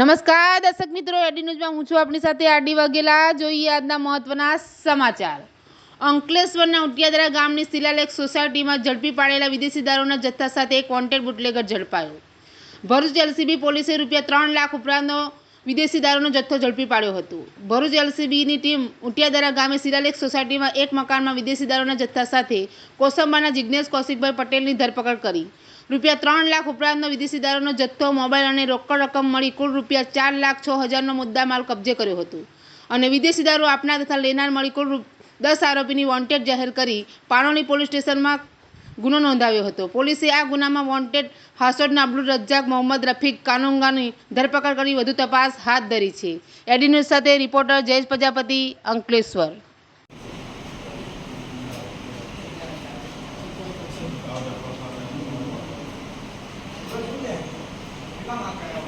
નમસ્કાર, દર્શક મિત્રો એડી ન્યૂઝમાં હું છું આપણી સાથે આડી વાઘેલા. જોઈએ આજના મહત્વના સમાચાર. અંકલેશ્વરના ઉટિયાદરા ગામની શિલાલેખ સોસાયટીમાં ઝડપી પાડેલા વિદેશી દારૂના જથ્થા સાથે એક વોન્ટેડ બુટલેગર ઝડપાયો. ભરૂચ એલસીબી પોલીસે રૂપિયા ત્રણ લાખ ઉપરાંતનો વિદેશી દારૂનો જથ્થો ઝડપી પાડ્યો હતો. ભરૂચ એલસીબીની ટીમ ઉટિયાદરા ગામે શિલાલેખ સોસાયટીમાં એક મકાનમાં વિદેશી દારૂના જથ્થા સાથે કોસંબાના જિજ્ઞેશ કૌશિકભાઈ પટેલની ધરપકડ કરી. રૂપિયા ત્રણ લાખ ઉપરાંતનો વિદેશી દારૂનો જથ્થો, મોબાઈલ અને રોકડ રકમ મળી કુલ રૂપિયા ચાર લાખ છ હજારનો મુદ્દામાલ કબજે કર્યો હતો. અને વિદેશી દારૂ આપનાર તથા લેનાર મળી કુલ દસ આરોપીની વોન્ટેડ જાહેર કરી પાણોલી પોલીસ સ્ટેશનમાં ગુનો નોંધાવ્યો હતો. પોલીસે આ ગુનામાં વોન્ટેડ હાસોડના અબ્દુલ રજ્જાક, મોહમ્મદ રફીક કાનુંગાની ધરપકડ કરી વધુ તપાસ હાથ ધરી છે. એડી સાથે રિપોર્ટર જયેશ પ્રજાપતિ અંકલેશ્વર. 帮忙。